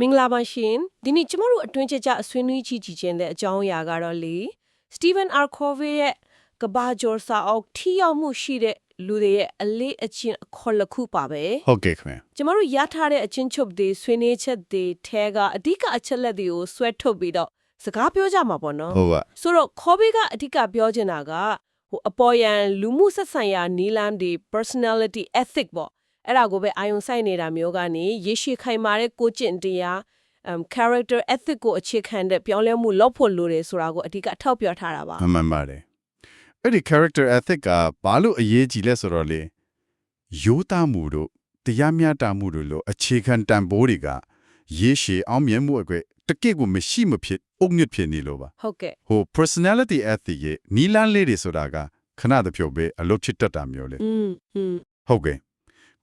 မင်္ဂလာပါရှင်ဒီနေ့ကျမတို့အတွင်းကျကျအဆွေးနွေးကြည့်ကြည့်ခြင်းတဲ့အကြောင်းအရာကတော့လေ Stephen R. Covey ရဲ့ကဘာကျော်စာအုပ်ထိရောက်မှုရှိတဲ့လူတွေရဲ့အလေးအကျင့်အခေါ်တစ်ခုပါပဲဟုတ်ကဲ့ခင်ဗျာကျမတို့ရထားတဲ့အချင်းချုပ်တွေဆွေးနွေးချက်တွေထဲကအဓိကအချက်လက်တွေကိုဆွဲထုတ်ပြီးတော့စကားပြောကြမှာပေါ့နော်ဟုတ်ပါဆိုတော့ Covey ကအဓိကပြောချင်တာကဟိုအပေါ်ယံလူမှုဆက်ဆံရာနီလန်းတွေ personality ethic ပေါ့ အဲ့ဒါကိုပဲအာယုံဆိုင်နေတာမျိုးကနေရေရှည်ခိုင်မာတဲ့ကိုကျင့်တရား um character ethic ကိုအခြေခံတဲ့ပြောင်းလဲမှုလုပ်ဖို့လိုတယ်ဆိုတာကိုအဓိကအထောက်ပြထားတာပါမှန်ပါတယ်အဲ့ဒီ character ethic ကဘာလို့အရေးကြီးလဲဆိုတော့လေရိုးသားမှုတို့တရားမျှတမှုတို့လိုအခြေခံတန်ဖိုးတွေကရေရှည်အောင်မြင်မှုအကွက်တကိကိုမရှိမဖြစ်အုတ်ညစ်ဖြစ်နေလို့ပါဟုတ်ကဲ့ဟို personality ethic ရဲ့နီလန်းလေးတွေဆိုတာကခဏတဖြုတ်ပဲအလုပ်ဖြစ်တတ်တာမျိုးလေอืมဟုတ်ကဲ့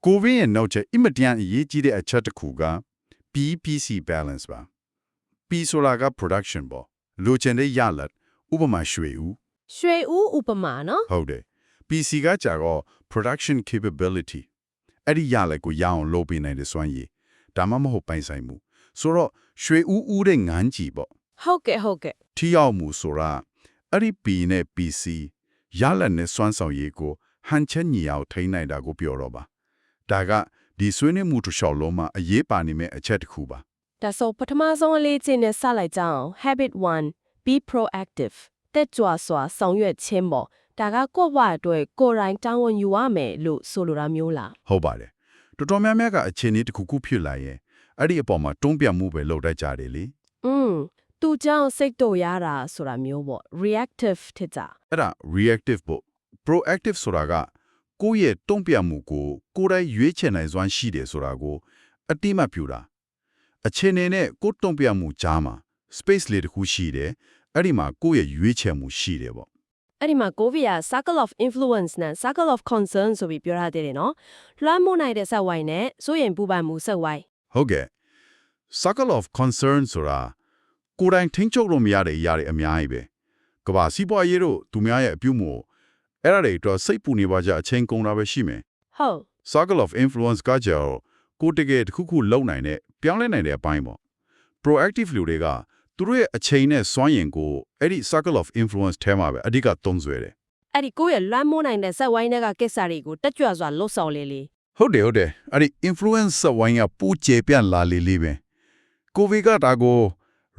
ကိုဗစ်ရဲ့နောက်ချက်အင်မတန်အရေးကြီးတဲ့အချက်တစ်ခုက PPC balance ပါ P ဆိုတာက production ပေါ့လိုချင်တဲ့ရလဒ်ဥပမာရွှေဦးရွှေဦးဥပမာနော်ဟုတ်တယ် PC ကကြာတော့ production capability အဲ့ဒီရလဒ်ကိုရအောင်လုပ်ပေးနိုင်တဲ့စွမ်းရည်ဒါမှမဟုတ်ပိုင်ဆိုင်မှုဆိုတော့ရွှေဦးဦးတဲ့ငန်းကြီးပေါ့ဟုတ်ကဲ့ဟုတ်ကဲ့ထိရောက်မှုဆိုတာအဲ့ဒီ P နဲ့ PC ရလဒ်နဲ့စွမ်းဆောင်ရည်ကိုဟန်ချက်ညီအောင်ထိန်းနိုင်တာကိုပြောတော့ပါ ဒါကဒီဆွေးနွေးမှုတစ်လျှောက်လုံးမှာအရေးပါနေမဲ့အချက်တစ်ခုပါဒါဆိုပထမဆုံးအလေးချင်းနဲ့စလိုက်ကြအောင် habit 1 be proactive တက်ကြွစွာဆောင်ရွက်ခြင်းပေါ့ဒါကကိုယ့်ဘဝအတွက်ကိုယ်တိုင်တာဝန်ယူရမယ်လို့ဆိုလိုတာမျိုးလားဟုတ်ပါတယ်တော်တော်များများကအခြေအနေတစ်ခုခုဖြစ်လာရင်အဲ့ဒီအပေါ်မှာတွန်းပြမှုပဲလုပ်တတ်ကြတယ်လေอืมသူကြောင့်စိတ်တို့ရတာဆိုတာမျိုးပေါ့ reactive ဖြစ်ကြအဲ့ဒါ reactive ပေါ့ proactive ဆိုတာက ကိုယ့်ရဲ့တွန်းပြမှုကိုကိုယ်တိုင်ရွေးချယ်နိုင်စွမ်းရှိတယ်ဆိုတာကိုအတိအမှတ်ပြုတာအခြေအနေနဲ့ကိုယ်တွန်းပြမှုကြားမှာ space လေးတစ်ခုရှိတယ်အဲ့ဒီမှာကိုယ့်ရဲ့ရွေးချယ်မှုရှိတယ်ပေါ့အဲ့ဒီမှာ COVID က circle of influence နဲ့ circle of concern ဆိုပြီးပြောထားသေးတယ်နော်လွှမ်းမိုးနိုင်တဲ့ဆက်ဝိုင်းနဲ့စိုးရင်ပူပန်မှုဆက်ဝိုင်းဟုတ်ကဲ့ circle of concern ဆိုတာကိုယ်တိုင်ထိန်းချုပ်လို့မရတဲ့အရာတွေအများကြီးပဲကမ္ဘာစီးပွားရေးတို့သူများရဲ့အပြုအမူ အဲ့ဒါတွေတော့စိတ်ပူနေပါကြအချိန်ကုန်တာပဲရှိမယ်ဟုတ် circle of influence ကကြောင့်ကိုယ်တကယ်တစ်ခုခုလုံနိုင်တဲ့ပြောင်းလဲနိုင်တဲ့အပိုင်းပေါ့ proactive လူတွေကသူတို့ရဲ့အချိန်နဲ့စွမ်းရည်ကိုအဲ့ဒီ circle of influence ထဲမှာပဲအဓိကသုံးစွဲတယ်အဲ့ဒီကိုယ့်ရဲ့လွှမ်းမိုးနိုင်တဲ့ဆက်ဝိုင်းတွေကကိစ္စတွေကိုတက်ကြွစွာလှုပ်ဆောင်လေလေဟုတ်တယ်ဟုတ်တယ်အဲ့ဒီ influence ဝိုင်းကပူကျေပြန့်လာလေလေပဲကိုဗစ်ကဒါကို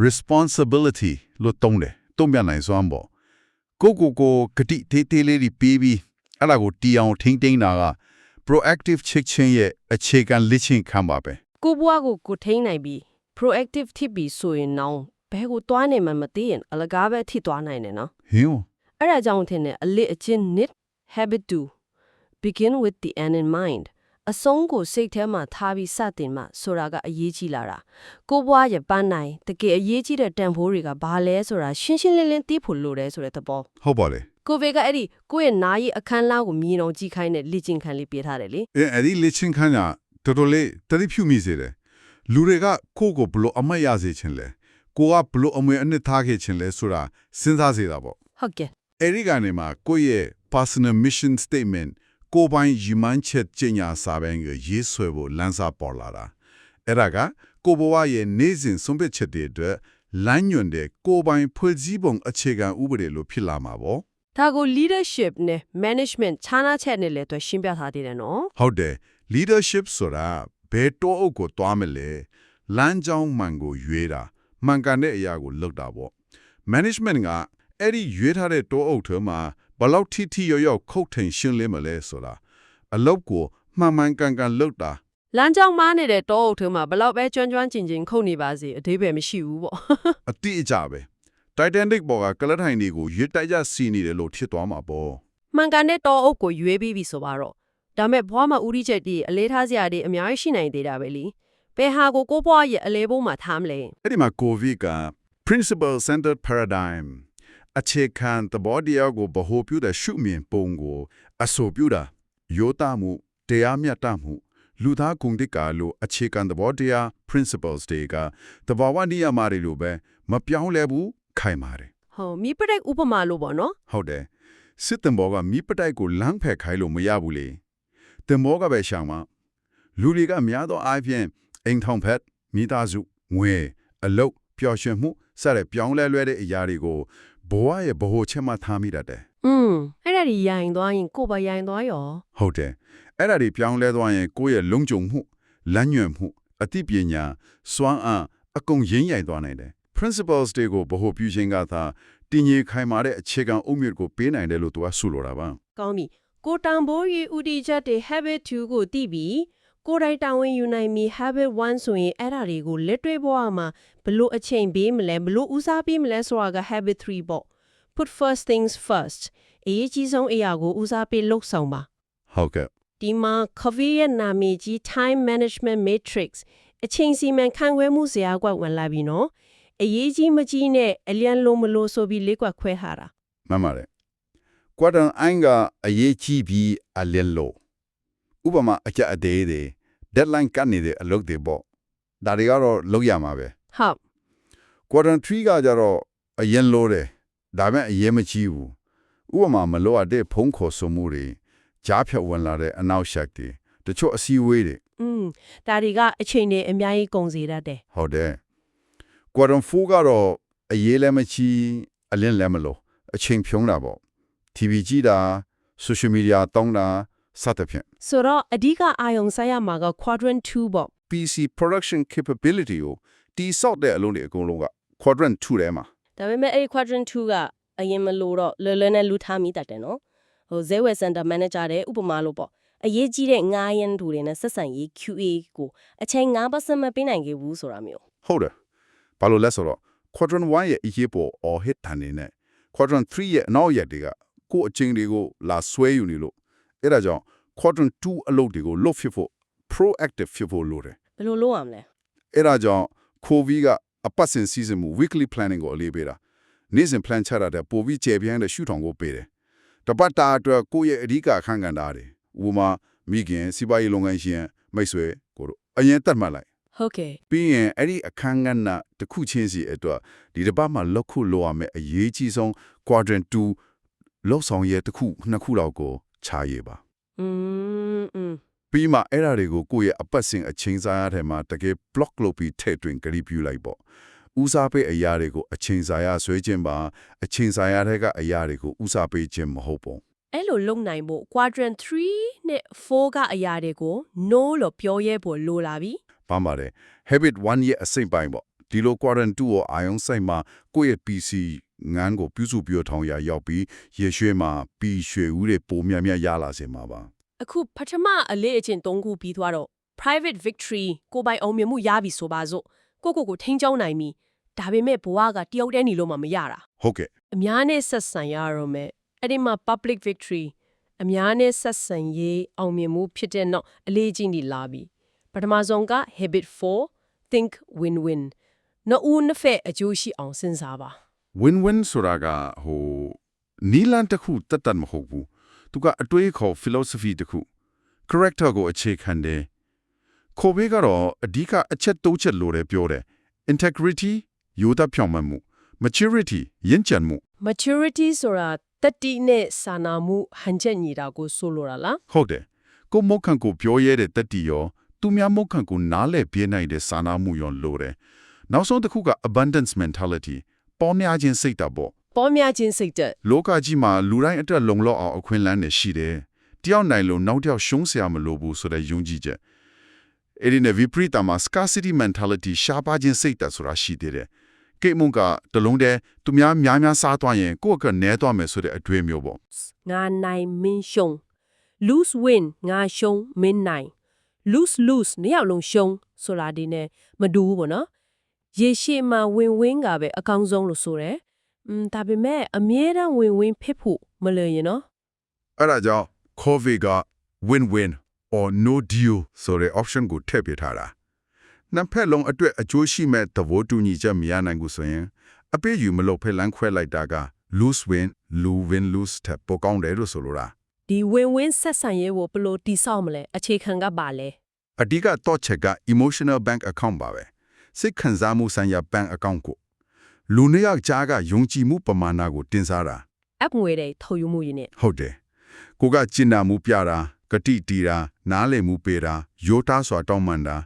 responsibility လို့သုံးတယ်သုံးပြနိုင်စွမ်းပေါ့ ကိုကိုကိုဂတိတေးသေးလေးတွေပြီးပြီးအဲ့ဒါကိုတီအောင်ထိမ့်သိမ်းတာက proactive ချစ်ချင်းရဲ့အခြေခံလက်ချင်းခံပါပဲကိုယ့်ဘဝကိုကိုယ်ထိန်းနိုင်ပြီး proactive ဖြစ်ပြီးဆိုရင်တော့ဘဲကိုတွားနေမှမသိရင်အလကားပဲထိသွားနိုင်တယ်နော်ဟင်းအဲ့ဒါကြောင့်ထင်တယ်အလစ်အချင်း knit habit to begin with the end in mind အဆုံးကိုစိတ်ထဲမှာထားပြီးစတင်မှဆိုတာကအရေးကြီးလာတာကိုဘွားရပန်းနိုင်တကယ်အရေးကြီးတဲ့တန်ဖိုးတွေကဘာလဲဆိုတာရှင်းရှင်းလင်းလင်းသိဖို့လိုတယ်ဆိုတဲ့သဘောဟုတ်ပါလေကိုဗစ်ကအဲ့ဒီကိုယ့်ရဲ့နာရီအခန်းလောက်ကိုမြင်အောင်ကြည့်ခိုင်းတဲ့လေ့ကျင့်ခန်းလေးပေးထားတယ်လေအဲအဲ့ဒီလက်ချင်းခန်းကတော်တော်လေးတတိဖြူမိစေတယ်လူတွေကကိုယ့်ကိုဘလို့အမတ်ရစေခြင်းလဲကိုကဘလို့အမွေအနှစ်ထားခဲ့ခြင်းလဲဆိုတာစဉ်းစားစေတာပေါ့ဟုတ်ကဲ့အဲ့ဒီကနေမှာကိုယ့်ရဲ့ personal mission statement ကိုယ်ပိုင်ရည်မှန်းချက်ကျညာစာပန်းကိုရေးဆွဲဖို့လမ်းစာပေါ်လာတာအဲ့ဒါကကိုယ့်ဘဝရဲ့နေ့စဉ်ဆုံးဖြတ်ချက်တွေအတွက်လမ်းညွှန်တဲ့ကိုယ်ပိုင်ဖွဲ့စည်းပုံအခြေခံဥပဒေလိုဖြစ်လာမှာပေါ့ဒါကို leadership နဲ့ management ခြားနားချက်နဲ့လည်းသူရှင်းပြထားသေးတယ်နော်ဟုတ်တယ် leadership ဆိုတာဘယ်တော့အုပ်ကိုတွားမလဲလမ်းကြောင်းမှန်ကိုရွေးတာမှန်ကန်တဲ့အရာကိုလုပ်တာပေါ့ management ကအဲ့ဒီရွေးထားတဲ့တောအုပ်ထဲမှာ ဘယ်လောက်ထိထိရောက်ရောက်ခုတ်ထိန်ရှင်းလင်းမလဲဆိုတာအလုပ်ကိုမှန်မှန်ကန်ကန်လုပ်တာလမ်းကြောင်းမားနေတဲ့တောအုပ်ထဲမှာဘလောက်ပဲကျွမ်းကျွမ်းကျင်ကျင်ခုတ်နေပါစေအသေးပဲမရှိဘူးပေါ့အတိအကျပဲ Titanic ဘောကကလတ်ထိုင်တွေကိုရွေးတိုက်ကြစီနေတယ်လို့ဖြစ်သွားမှာပေါ့မှန်ကန်တဲ့တောအုပ်ကိုရွေးပြီးပြီဆိုပါတော့ဒါမဲ့ဘွားမှာဥရိချက်တွေအလေးထားစရာတွေအများကြီးရှိနိုင်သေးတာပဲလीဘယ်ဟာကိုကိုဘွားရဲ့အလဲဘုံမှာထားမလဲအဲ့ဒီမှာ COVID က principle centered paradigm အခြေခံသဘောတရားကိုဗဟိုပြုတဲ့ရှုမြင်ပုံကိုအဆိုပြုတာယောတမှုတရားမျှတမှုလူသားဂုဏ်တိကာလိုအခြေခံသဘောတရား principles တွေကသဘာဝနိယမတွေလိုပဲမပြောင်းလဲဘူးခိုင်ပါတယ်ဟောမိပရက်ဥပမာလို့ပေါ့နော်ဟုတ်တယ်စစ်တံဘောကမိပတိုက်ကိုလမ်းဖက်ခိုင်းလို့မရဘူးလေတံဘောကပဲရှောင်မှာလူတွေကများသောအားဖြင့်အိမ်ထောင်ဖက်မိသားစုငွေအလုတ်ပျော်ရွှင်မှုစတဲ့ပြောင်းလဲလွဲတဲ့အရာတွေကို ဘဝရဲ့ဘ ਹੁ ချက်မှထားမိတတ်တယ် อืมအဲ့ဒါဒီရိုင်သွားရင်ကိုယ်ပါရိုင်သွားရော ဟုတ်တယ်အဲ့ဒါတွေပြောင်းလဲသွားရင်ကိုယ့်ရဲ့လုံခြုံမှုလမ်းညွှန်မှုအသိပညာစွမ်းအားအကုန်ရင်းရိုင်သွားနိုင်တယ် principles တွေကိုဘ ਹੁ ပြုခြင်းကသာတည်ငြိမ်ခိုင်မာတဲ့အခြေခံအုတ်မြစ်ကိုပေးနိုင်တယ်လို့သူကဆိုလိုတာပါ ကောင်းပြီကိုတန်ဖိုးရေးဥတီချက်တွေ habit 2ကိုသိပြီ ကိုယ်တိုင်တာဝန်ယူနိုင်ပြီ habit 1ဆိုရင်အဲ့ဒါတွေကိုလက်တွေ့ဘဝမှာဘလို့အချိန်ပေးမလဲဘလို့ဦးစားပေးမလဲဆိုတာက habit 3ပေါ့ put first things first အရေးကြီးဆုံးအရာကိုဦးစားပေးလုပ်ဆောင်ပါဟုတ်ကဲ့ဒီမှာ Covey ရဲ့နာမည်ကြီး time management matrix အချိန်စီမံခန့်ခွဲမှုဇယားကွက်ဝင်လာပြီနော်အရေးကြီးမကြီးနဲ့အလျံလုံးမလို့ဆိုပြီးလေးကွက်ခွဲထားတာမှန်ပါတယ်ကွာတန်အိုင်ကအရေးကြီးပြီးအလင်းလို့ ဥပမာအကြအသေးတွေ deadline ကနေတဲ့အလုပ်တွေပေါ့ဒါတွေကတော့လုပ်ရမှာပဲဟုတ်ကွာတန်3ကကြတော့အရင်လို့တယ်ဒါပေမဲ့အရေးမကြီးဘူးဥပမာမလို့အပ်တဲ့ဖုံးခေါ်ဆိုမှုတွေကြားဖြတ်ဝင်လာတဲ့အနောက်ရှက်တွေတချို့အစည်းအဝေးတွေอืมဒါတွေကအချိန်တွေအများကြီးကုန်စေတတ်တယ်ဟုတ်တယ်ကွာတန်4ကတော့အရေးလည်းမကြီးအလင်းလည်းမလို့အချိန်ဖြုံးတာပေါ့ TV ကြည့်တာ social media တောင်းတာ စသဖြင့်ဆိုတော့အဓိကအာယုံဆိုင်ရမှာက quadrant 2ပေါ့ PC production capability ကိုတိဆောက်တဲ့အလုံးတွေအကုန်လုံးက quadrant 2ထဲမှာဒါပေမဲ့အဲ့ဒီ quadrant 2ကအရင်မလို့တော့လွယ်လွယ်နဲ့လူထားမိတတ်တယ်နော်ဟို Zewell Center Manager တဲ့ဥပမာလို့ပေါ့အရေးကြီးတဲ့ငားရင်းတူတွေနဲ့ဆက်ဆံရေး QA ကိုအချိန်9%မပေးနိုင်ခဲ့ဘူးဆိုတာမျိုးဟုတ်တယ်ဘာလို့လဲဆိုတော့ quadrant 1ရဲ့အရေးပေါ် or hit တန်နေနဲ့ quadrant 3ရဲ့အနောက်ရက်တွေကကိုယ့်အချင်းတွေကိုလာဆွဲယူနေလို့ အဲ့ဒါကြောင့် quadrant 2အလုပ်တွေကိုလုပ်ဖြစ်ဖို့ proactive ဖြစ်ဖို့လိုတယ်ဘယ်လိုလုပ်ရမလဲအဲ့ဒါကြောင့် COVID ကအပတ်စဉ် season မူ weekly planning ကိုအလေးပေးတာနေ့စဉ် plan ချတာတဲ့ပိုပြီးကျေပြန်းတဲ့ရှုထောင်ကိုပေးတယ်တပတ်တာအတွက်ကိုယ့်ရဲ့အဓိကအခန်းကဏ္ဍတွေဥပမာမိခင်စီးပွားရေးလုပ်ငန်းရှင်မိတ်ဆွေကိုတို့အရင်တတ်မှတ်လိုက်ဟုတ်ကဲ့ပြီးရင်အဲ့ဒီအခန်းကဏ္ဍတစ်ခုချင်းစီအတွက်ဒီတစ်ပတ်မှာလောက်ခုလိုရမယ်အရေးကြီးဆုံး quadrant 2လောက်ဆောင်ရဲ့တစ်ခုနှစ်ခုလောက်ကို ချရေးပါอืมပြီးမှအဲ့ဓာတွေကိုကိုယ့်ရဲ့အပတ်စဉ်အချင်းစားရတဲ့မှာတကယ် block လုပ်ပြီးထည့်သွင်းကြည့်ပြလိုက်ပေါ့ဦးစားပေးအရာတွေကိုအချင်းစားရဆွဲခြင်းပါအချင်းစားရတဲ့ကအရာတွေကိုဦးစားပေးခြင်းမဟုတ်ဘူးအဲ့လိုလုံနိုင်ဖို့ quadrant 3နဲ့4ကအရာတွေကို no လို့ပြောရဲဖို့လိုလာပြီပါပါတယ် habit 1ရဲ့အစိမ့်ပိုင်းပေါ့ဒီလို quadrant 2ကိုအာယုံဆိုင်မှာကိုယ့်ရဲ့ PC ငန်းကိုပြုစုပြောထောင်ရရောက်ပြီးရေရွှေမှာပြီးရွှေဦးတွေပုံမြတ်မြတ်ရလာစေမှာပါအခုပထမအလေးအကျင့်၃ခုပြီးသွားတော့ private victory ကိုယ်ပိုင်အောင်မြင်မှုရပြီဆိုပါစို့ကိုကိုကိုထိန်းချောင်းနိုင်ပြီဒါပေမဲ့ဘဝကတယောက်တည်းနေလို့မှမရတာဟုတ်ကဲ့အများနဲ့ဆက်ဆံရတော့မယ်အဲ့ဒီမှာ public victory အများနဲ့ဆက်ဆံရေးအောင်မြင်မှုဖြစ်တဲ့နောက်အလေးချင်းဒီလာပြီပထမဆုံးက habit 4 think win win နော်ဦးနှစ်ဖက်အကျိုးရှိအောင်စဉ်းစားပါ win win ဆိုတာကဟိုနီလန်တစ်ခုတတ်တတ်မဟုတ်ဘူးသူကအတွေးခေါ် philosophy တစ်ခု character ကိုအခြေခံတယ်ခိုဘေးကတော့အဓိကအချက်သုံးချက်လိုတယ်ပြောတယ် integrity ယူသားဖြောင့်မတ်မှု maturity ရင့်ကျန်မှု maturity ဆိုတာတတိနဲ့စာနာမှုဟန်ချက်ညီတာကိုဆိုလိုတာလားဟုတ်တယ်ကိုမုတ်ခန့်ကိုပြောရဲတဲ့တက်တီရောသူများမုတ်ခန့်ကိုနားလဲပြနိုင်တဲ့စာနာမှုရောလိုတယ်နောက်ဆုံးတစ်ခုက abundance mentality ပေါများခြင်းစိတ်ဓာတ်ပေါ့ပေါများခြင်းစိတ်ဓာတ်လောကကြီးမှာလူတိုင်းအတွက်လုံလောက်အောင်အခွင့်အလမ်းတွေရှိတယ်တယောက်နိုင်လို့နောက်တယောက်ရှုံးစရာမလိုဘူးဆိုတဲ့ယုံကြည်ချက်အဲ့ဒီနဲ့ဝိပရိတမှာ scarcity mentality ရှားပါခြင်းစိတ်ဓာတ်ဆိုတာရှိသေးတယ်ကိတ်မုန်ကတလုံးတည်းသူများများများစားသွားရင်ကိုယ့်အတွက်နဲသွားမယ်ဆိုတဲ့အတွေ့မျိုးပေါ့ငါနိုင်မင်းရှုံး lose win ငါရှုံးမင်းနိုင် lose lose နှစ်ယောက်လုံးရှုံးဆိုတာဒီနဲ့မတူဘူးပေါ့နော် ရေရှည်မှာ win win ကပဲအကောင်းဆုံးလို့ဆိုတယ်อืมဒါပေမဲ့အမြဲတမ်း win win ဖြစ်ဖို့မလွယ်ရင်နော်အဲ့ဒါကြောင့် COVID က win-win or no deal ဆိုတဲ့ option ကိုထည့်ပေးထားတာနှစ်ဖက်လုံးအတွက်အကျိုးရှိမဲ့သဘောတူညီချက်မရနိုင်ဘူးဆိုရင်အပေးယူမလို့ဖက်လန်းခွဲလိုက်တာက lose win lose win lose ထပ်ပိုကောင်းတယ်လို့ဆိုလိုတာဒီ win win ဆက်ဆံရေးကိုဘယ်လိုတိဆောက်မလဲအခြေခံကပါလဲအဓိကတော့ချက်က emotional bank account ပါပဲ စိတ်ခံစားမှုဆိုင်ရာ bank account ကိုလူနှစ်ယောက်ကြားကယုံကြည်မှုပမာဏကိုတင်စားတာအပ်ငွေတွေထုတ်ယူမှုရင်းနဲ့ဟုတ်တယ်ကိုကကျင်နာမှုပြတာဂတိတီတာနားလည်မှုပေးတာယောသားစွာတောင်းပန်တာ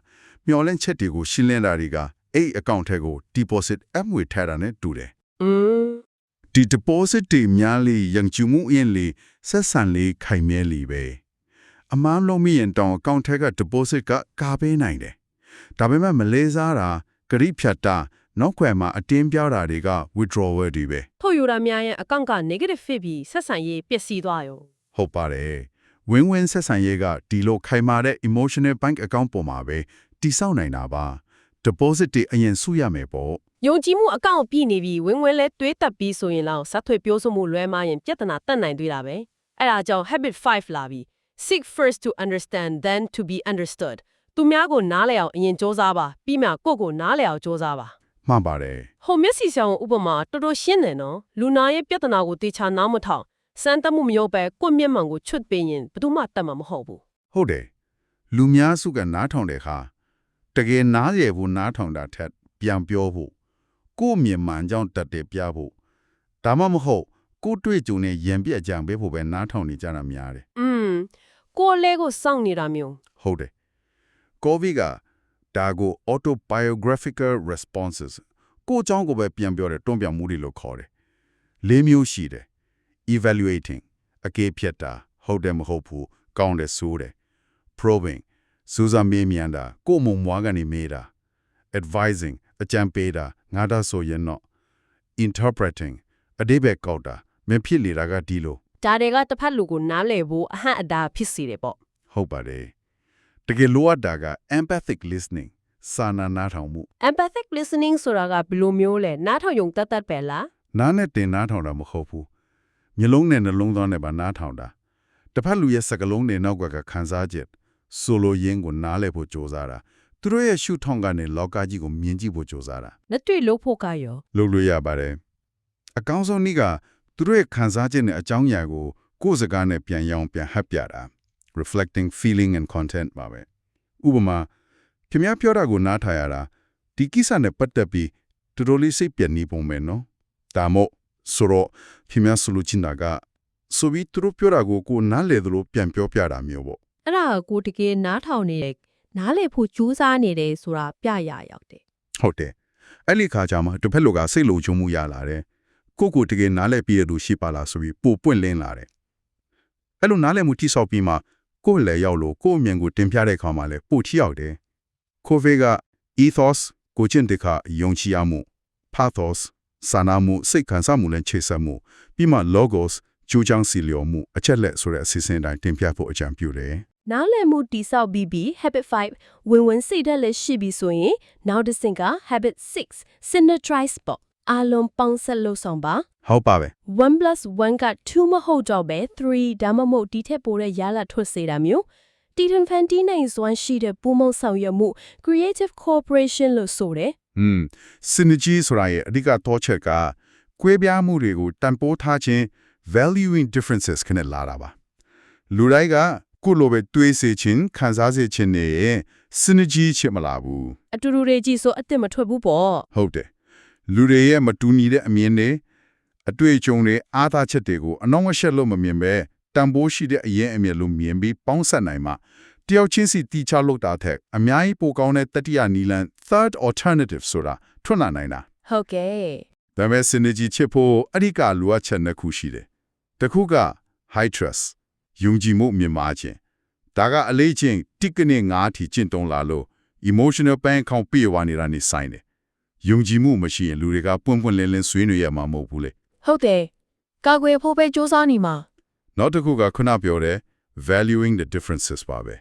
မျောလင့်ချက်တွေကိုရှင်းလင်းတာတွေကအဲ့ account ထဲကို deposit အမွေထည့်တာနဲ့တူတယ်อืมဒီ deposit တွေများလေယံကျူမှုအရင်လေဆက်ဆံလေးခိုင်မြဲလေပဲအမှန်လုံးမရင်တောင် account ထဲက deposit ကကာပေးနိုင်တယ် ဒါပေမဲ့မလေးစားတာဂရိဖြတ်တာနောက်ခွဲမှာအတင်းပြောတာတွေက withdrawal တွေပဲထုတ်ယူတာများရင်အကောင့်က negative ဖြစ်ပြီးဆက်ဆံရေးပျက်စီးသွားရောဟုတ်ပါတယ်ဝင်းဝင်းဆက်ဆံရေးကဒီလိုခိုင်မာတဲ့ emotional bank account ပေါ်မှာပဲတိစောက်နိုင်တာပါ deposit တွေအရင်စုရမယ်ပေါ့ယုံကြည်မှုအကောင့်ပြည့်နေပြီးဝင်ဝင်လဲတွေးတက်ပြီးဆိုရင်တော့ဇက်ထွေပြောဆိုမှုလွဲမရင်ပြဿနာတက်နိုင်သေးတာပဲအဲ့ဒါကြောင့် habit 5လာပြီး seek first to understand then to be understood သူများကိုနားလည်အောင်အရင်စူးစမ်းပါပြီးမှကိုယ့်ကိုနားလည်အောင်စူးစမ်းပါမှန်ပါတယ်ဟိုမျက်စိဆောင်ဥပမာတော်တော်ရှင်းတယ်နော်လူနာရဲ့ပြဿနာကိုတေချာနားမထောင်စမ်းသပ်မှုမလုပ်ပဲကိုယ့်မျက်မှန်ကိုချွတ်ပေးရင်ဘယ်သူမှတတ်မှာမဟုတ်ဘူးဟုတ်တယ်လူများစုကနားထောင်တဲ့အခါတကယ်နားရည်ဖို့နားထောင်တာထက်ပြန်ပြောဖို့ကိုယ့်မြန်မာကြောင့်တတ်တယ်ပြဖို့ဒါမှမဟုတ်ကိုယ့်တွေ့ကြုံနဲ့ရံပြက်အကြံပေးဖို့ပဲနားထောင်နေကြတာများတယ်။อืมကိုယ့်အလဲကိုစောင့်နေတာမျိုးဟုတ်တယ် ကိုဗစ်ကဒါကို autobiographical responses ကိုယ့်အကြောင်းကိုပဲပြန်ပြောတဲ့တွန်းပြန်မှုတွေလို့ခေါ်တယ်လေးမျိုးရှိတယ် evaluating အကေဖြတ်တာဟုတ်တယ်မဟုတ်ဘူးကောင်းတယ်ဆိုးတယ် probing စူးစမ်းမေးမြန်းတာကိုယ့်မုံမွားကနေမေးတာ advising အကြံပေးတာငါဒါဆိုရင်တော့ interpreting အတိပ္ပယ်ကောက်တာမဖြစ်လေတာကဒီလိုဒါတွေကတစ်ဖက်လူကိုနားလည်ဖို့အဟန့်အတားဖြစ်စေတယ်ပေါ့ဟုတ်ပါတယ် တကယ်လိုအပ်တာက empathic listening စာနာနားထောင်မှု empathic listening ဆိုတာကဘယ်လိုမျိုးလဲနားထောင်ယုံတတ်တတ်ပဲလားနားနဲ့တင်နားထောင်တာမဟုတ်ဘူးမျိုးလုံးနဲ့နှလုံးသားနဲ့ပါနားထောင်တာတစ်ဖက်လူရဲ့စကလုံးတွေနောက်ကကခံစားချက်ဆိုလိုရင်းကိုနားလည်ဖို့ကြိုးစားတာသူတို့ရဲ့ရှုထောင့်ကနေလောကကြီးကိုမြင်ကြည့်ဖို့ကြိုးစားတာလက်တွေ့လို့ဖို့ကရောလုပ်လို့ရပါတယ်အကောင်းဆုံးနည်းကသူတို့ရဲ့ခံစားချက်နဲ့အကြောင်းအရာကိုကိုယ်စကားနဲ့ပြန်ရောင်းပြန်ဟပ်ပြတာ reflecting feeling and content ပါပဲဥပမာခင်ဗျားပြောတာကိုနားထောင်ရတာဒီကိစ္စနဲ့ပတ်သက်ပြီးတော်တော်လေးစိတ်ပြည့်နေပုံပဲနော်ဒါမို့ဆိုတော့ခင်ဗျားဆိုလို့ချင်တာကဆိုပြီးသူတို့ပြောတာကိုကိုနားလေသလိုပြန်ပြောပြတာမျိုးပေါ့အဲ့ဒါကကိုတကယ်နားထောင်နေတယ်နားလေဖို့ကြိုးစားနေတယ်ဆိုတာပြရရောက်တယ်ဟုတ်တယ်အဲ့ဒီခါကျမှတစ်ဖက်လူကစိတ်လုံခြုံမှုရလာတယ်ကိုကိုတကယ်နားလဲပြီးရလို့ရှိပါလားဆိုပြီးပို့ပွင့်လင်းလာတယ်အဲ့လိုနားလဲမှုတိဆောက်ပြီးမှ ကိုယ်လည်းရောက်လို့ကိုယ့်အမြင်ကိုတင်ပြတဲ့ခါမှာလည်းပို့ထိရောက်တယ်ကိုဗစ်က ethos ကိုကျင့်တဲ့ခါယုံကြည်ရမှု pathos စာနာမှုစိတ်ခံစားမှုနဲ့ခြေဆက်မှုပြီးမှ logos ကျူးချောင်းစီလျော်မှုအချက်လက်ဆိုတဲ့အစီအစဉ်တိုင်းတင်ပြဖို့အကြံပြုတယ်နားလည်မှုတိဆောက်ပြီးပြီး habit 5ဝင်ဝင်စိတ်ဓာတ်လည်းရှိပြီဆိုရင်နောက်တစ်ဆင့်က habit 6 synergize ပေါ့ အလုံးပေါင်းဆက်လို့ဆောင်ပါဟုတ်ပါပဲ 1+1 က2မဟုတ်တော့ပဲ3ဒါမှမဟုတ်ဒီထက်ပိုတဲ့ရလဒ်ထွက်စေတာမျိုးတီထန်ဖန်တီးနိုင်စွမ်းရှိတဲ့ပူးပေါင်းဆောင်ရွက်မှု creative cooperation လို့ဆိုတယ်อืม synergy ဆိုတာရဲ့အဓိကတော့ချက်ကကွဲပြားမှုတွေကိုတန်ဖိုးထားခြင်း valuing differences ခနဲ့လာတာပါလူတိုင်းကကိုယ့်လိုပဲတွေးစေခြင်းခံစားစေခြင်းနဲ့ synergy ချစ်မလာဘူးအတူတူတွေကြည့်ဆိုအစ်စ်မထွက်ဘူးပေါ့ဟုတ်တယ် လူတွေရဲ့မတူညီတဲ့အမြင်တွေအတွေ့အကြုံတွေအားသာချက်တွေကိုအနောက်အရှက်လို့မမြင်ပဲတန်ဖိုးရှိတဲ့အရင်အမြင်လို့မြင်ပြီးပေါင်းစပ်နိုင်မှတယောက်ချင်းစီတီချလို့တာထက်အများကြီးပိုကောင်းတဲ့တတိယနီလန် third alternative ဆိုတာထွက်လာနိုင်တာဟုတ်ကဲ့ဒါပေမဲ့ synergy ချစ်ဖို့အဓိကလိုအပ်ချက်နှစ်ခုရှိတယ်တစ်ခုက high trust ယုံကြည်မှုမြင့်မားခြင်းဒါကအလေးချင်းတစ်ကနေငါးအထိကျင့်သုံးလာလို့ emotional pain ခေါင်းပြေဝနေတာနေဆိုင်တယ် ယုံကြည်မှုမရှိရင်လူတွေကပွန့်ပွန့်လင်းလင်းဆွေးနွေးရမှာမဟုတ်ဘူးလေဟုတ်တယ်ကာကွယ်ဖို့ပဲစူးစမ်းနေမှာနောက်တစ်ခုကခုနပြောတဲ့ valuing the differences ပါပဲ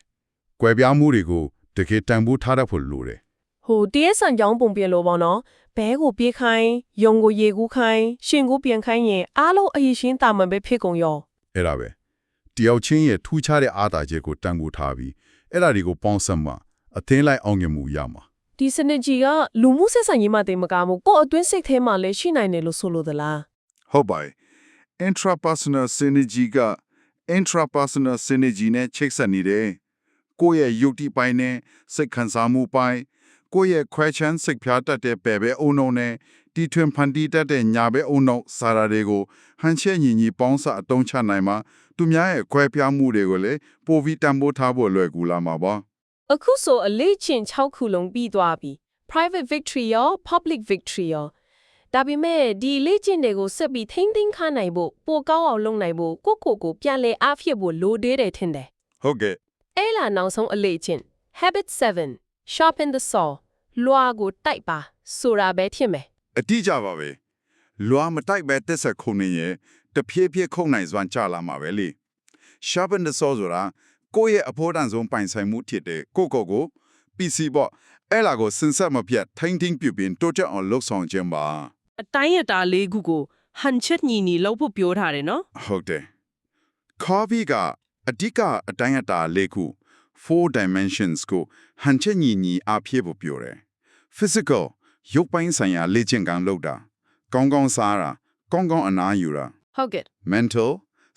ကွဲပြားမှုတွေကိုတကယ်တန်ဖိုးထားတတ်ဖို့လိုတယ်ဟိုတရက်ဆန်ကြောင်းပုံပြင်လို့ပေါ့နော်ဘဲကိုပြေးခိုင်းယုံကိုရေကူးခိုင်းရှင်ကိုပြန်ခိုင်းရင်အားလုံးအရေးရှင်းတာမှန်ပဲဖြစ်ကုန်ရောအဲ့ဒါပဲတယောက်ချင်းရဲ့ထူးခြားတဲ့အားသာချက်ကိုတန်ဖိုးထားပြီးအဲ့ဒါတွေကိုပေါင်းစပ်မှအသင်းလိုက်အောင်မြင်မှုရမှာ ဒီစနစ်ကြီးကလူမှုဆက်ဆံရေးမှတည်းမကဘူးကိုယ့်အတွင်းစိတ်ထဲမှာလည်းရှိနိုင်တယ်လို့ဆိုလိုသလားဟုတ်ပါရဲ့ intrapersonal synergy က intrapersonal synergy နဲ့ချိတ်ဆက်နေတယ်ကိုယ့်ရဲ့ယုတ်တိပိုင်းနဲ့စိတ်ခံစားမှုပိုင်းကိုယ့်ရဲ့ခွဲချမ်းစိတ်ဖြားတတ်တဲ့ပဲပဲအုံလုံးနဲ့တီထွင်ဖန်တီးတတ်တဲ့ညာပဲအုံလုံးစာရာတွေကိုဟန်ချက်ညီညီပေါင်းစအတုံးချနိုင်မှာသူများရဲ့ခွဲပြားမှုတွေကိုလည်းပိုပြီးတန်ဖိုးထားဖို့လွယ်ကူလာမှာပါ အခုဆိုအလေးချင်း6ခုလုံးပြီးသွားပြီ private victory ရော public victory ရောဒါပေမဲ့ဒီလေ့ကျင့်တွေကိုဆက်ပြီးထိမ့်သိမ်းခနိုင်ဖို့ပိုကောင်းအောင်လုပ်နိုင်ဖို့ကိုယ့်ကိုယ်ကိုပြန်လဲအားဖြစ်ဖို့လိုသေးတယ်ထင်တယ်ဟုတ်ကဲ့အဲ့လာနောက်ဆုံးအလေ့ကျင့် habit 7 sharpen the saw လွာကိုတိုက်ပါဆိုတာပဲဖြစ်မယ်အတိအကျပါပဲလွာမတိုက်ပဲတက်ဆက်ခုန်နေရင်တဖြည်းဖြည်းခုန်နိုင်စွမ်းကြလာမှာပဲလေ sharpen the saw ဆိုတာ ကိုယ့်ရဲ့အဖို့တန်ဆုံးပိုင်ဆိုင်မှုဖြစ်တဲ့ကိုယ့်ကိုယ်ကို PC ပေါ့အဲ့လာကိုစင်ဆက်မပြတ်ထိမ့်သိမ့်ပြပြင်းတိုးတက်အောင်လှုပ်ဆောင်ခြင်းပါအတိုင်းအတာလေးခုကိုဟန်ချက်ညီညီလှုပ်ဖို့ပြောထားတယ်နော်ဟုတ်တယ် coffee ကအဓိကအတိုင်းအတာလေးခု4 dimensions ကိုဟန်ချက်ညီညီအပြည့်ဖို့ပြောတယ် physical ရုပ်ပိုင်းဆိုင်ရာလေ့ကျင့်ခန်းလုပ်တာကောင်းကောင်းစားတာကောင်းကောင်းအနားယူတာဟုတ်ကဲ့ mental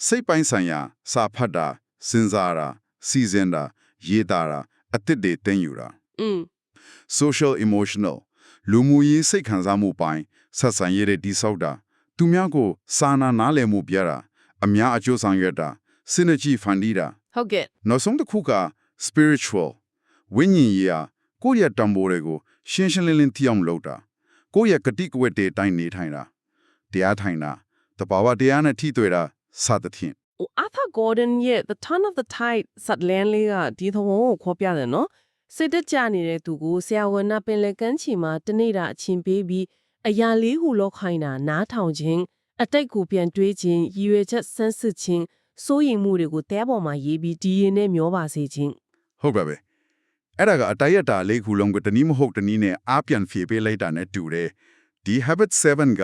စိတ်ပိုင်းဆိုင်ရာစာဖတ်တာ စဉ်းစားတာစီစဉ်တာရေးတာတာအသစ်တွေသင်ယူတာอืม social emotional လူမှုရေးစိတ်ခံစားမှုပိုင်းဆက်ဆံရေးတွေတိဆောက်တာသူများကိုစာနာနားလည်မှုပြတာအများအကျိုးဆောင်ရွက်တာ synergy ဖန်တီးတာဟုတ်ကဲ့နောက်ဆုံးတစ်ခုက spiritual ဝိညာဉ်ရေးဟာကိုယ့်ရဲ့တံပိုးတွေကိုရှင်းရှင်းလင်းလင်းသိအောင်လုပ်တာကိုယ့်ရဲ့ကတိကဝတ်တွေအတိုင်းနေထိုင်တာတရားထိုင်တာတဘာဝတရားနဲ့ထိတွေ့တာစသဖြင့် ဟို Arthur Gordon ရဲ့ The Turn of the Tide ဇတ်လန်လေးကဒီသဘောကိုခေါ်ပြတယ်နော်စိတ်တက်ကြနေတဲ့သူကိုဆရာဝန်နာပင်လယ်ကမ်းခြေမှာတနေ့တာအချင်းပေးပြီးအရာလေးဟုလောက်ခိုင်းတာနားထောင်ခြင်းအတိတ်ကိုပြန်တွေးခြင်းရည်ရွယ်ချက်ဆန်းစစ်ခြင်းစိုးရိမ်မှုတွေကိုတဲပေါ်မှာရေးပြီးဒီရင်နဲ့မျောပါစေခြင်းဟုတ်ပါပဲအဲ့ဒါကအတိုင်းအတာလေးခုလုံးကတနည်းမဟုတ်တနည်းနဲ့အားပြန်ဖြေပေးလိုက်တာနဲ့တူတယ်ဒီ habit 7က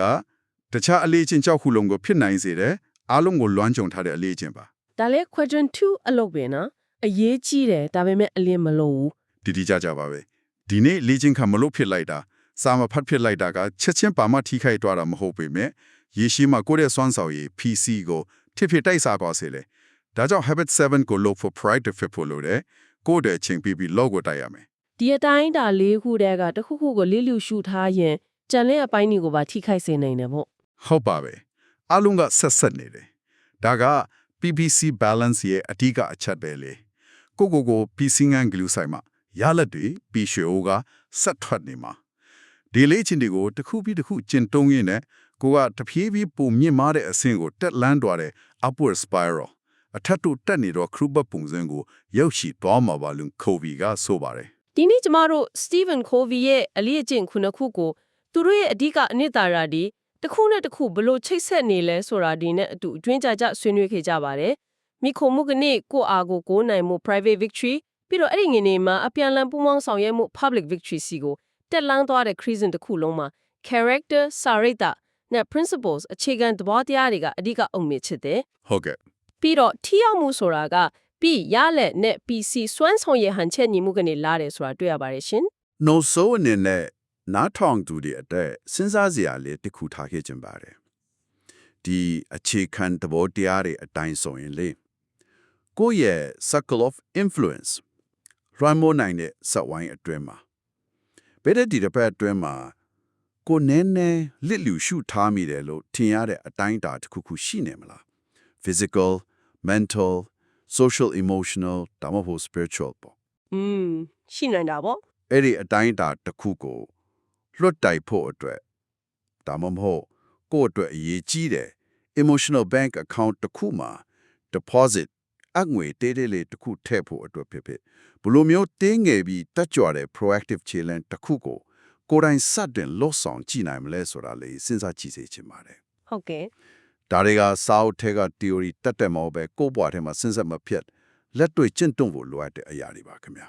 တခြားအလေးချင်းကြောက်ခုလုံးကိုဖြစ်နိုင်စေတယ် အားလုံးကိုလွှမ်းခြုံထားတဲ့အလေးချင်းပါဒါလည်း quadrant 2အလုပ်ပဲနော်အရေးကြီးတယ်ဒါပေမဲ့အလင်းမလို့ဘူးတီတီကြကြပါပဲဒီနေ့လေ့ကျင့်ခန်းမလို့ဖြစ်လိုက်တာစာမဖတ်ဖြစ်လိုက်တာကချက်ချင်းပါမထိခိုက်သွားတာမဟုတ်ပေမဲ့ရေရှိမှကိုယ့်ရဲ့စွမ်းဆောင်ရည် PC ကိုထစ်ဖြစ်တိုက်စားသွားစေလေဒါကြောင့် habit 7ကို look for pride to fit ဖို့လို့တယ်ကိုယ့်ရဲ့အချိန်ပြီးပြီး log ကိုတိုက်ရမယ်ဒီအတိုင်းဒါလေးခုတည်းကတစ်ခုခုကိုလေးလူရှုထားရင်ကြံတဲ့အပိုင်းတွေကိုပါထိခိုက်စေနိုင်တယ်ပေါ့ဟုတ်ပါပဲ အလုံးကဆက်ဆက်နေတယ်ဒါက PPC balance ရဲ့အဓိကအချက်ပဲလေကိုကိုကို PC ငန်းဂလူဆိုင်မှာရလက်တွေပြီးရွှေအိုးကဆက်ထွက်နေမှာဒီလေးချင်းတွေကိုတစ်ခုပြီးတစ်ခုကျင့်တုံးရင်းနဲ့ကိုကတဖြည်းဖြည်းပုံမြင့်မားတဲ့အဆင့်ကိုတက်လန်းသွားတဲ့ upward spiral အထက်တို့တက်နေတော့ခရုဘတ်ပုံစံကိုရောက်ရှိသွားမှာပါလို့ခိုဗီကဆိုပါတယ်ဒီနေ့ကျမတို့ Stephen Covey ရဲ့အလေးအကျင့်ခုနှစ်ခုကိုသူတို့ရဲ့အဓိကအနှစ်သာရတွေ တစ်ခုနဲ့တစ်ခုဘလို့ချိတ်ဆက်နေလဲဆိုတာဒီနဲ့အတူအကျွင်းကြကြဆွေးနွေးခဲ့ကြပါတယ်။မိခိုမှုကနေ့ကိုယ့်အာကိုကိုးနိုင်မှု private victory ပြီးတော့အဲ့ဒီငွေနေမှာအပြန်အလှန်ပူးပေါင်းဆောင်ရွက်မှု public victory စီကိုတက်လန်းသွားတဲ့ crescent တစ်ခုလုံးမှာ character စာရိတ္တနဲ့ principles အခြေခံသဘောတရားတွေကအဓိကအုံမြစ်ချစ်တယ်ဟုတ်ကဲ့ပြီးတော့ထိရောက်မှုဆိုတာကပြီးရလက်နဲ့ PC စွမ်းဆောင်ရဟန်ချက်ညီမှုကနေလာတယ်ဆိုတာတွေ့ရပါတယ်ရှင် no so အနေနဲ့ နားထောင်သူတွေအတက်စဉ်းစားစရာလေးတစ်ခုထားခဲ့ခြင်းပါတယ်ဒီအခြေခံသဘောတရားတွေအတိုင်းဆိုရင်လေကိုယ့်ရဲ့ circle of influence ရမ်းမိုးနိုင်တဲ့စက်ဝိုင်းအတွင်းမှာဘယ်တဲ့ဒီတစ်ပတ်အတွင်းမှာကိုနည်းနည်းလစ်လျူရှုထားမိတယ်လို့ထင်ရတဲ့အတိုင်းအတာတစ်ခုခုရှိနေမလား physical mental social emotional ဒါမှမဟုတ် spiritual ပေါ့อืมရှိနိုင်တာပေါ့အဲ့ဒီအတိုင်းအတာတစ်ခုကို လွတ်တိုက်ဖို့အတွက်ဒါမှမဟုတ်ကိုယ့်အတွက်အရေးကြီးတယ် emotional bank account တစ်ခုမှာ deposit အငွေတေးသေးလေးတစ်ခုထည့်ဖို့အတွက်ဖြစ်ဖြစ်ဘယ်လိုမျိုးတင်းငယ်ပြီးတက်ကြွတဲ့ proactive challenge တစ်ခုကိုကိုယ်တိုင်စတင်လှုပ်ဆောင်ကြည့်နိုင်မလဲဆိုတာလေးစဉ်းစားကြည့်စေချင်ပါတယ်ဟုတ်ကဲ့ဒါတွေကစာအုပ်ထဲက theory တက်တက်မဟုတ်ပဲကိုယ့်ဘဝထဲမှာစဉ်းစားမဖြစ်လက်တွေ့ကျင့်သုံးဖို့လိုအပ်တဲ့အရာတွေပါခင်ဗျာ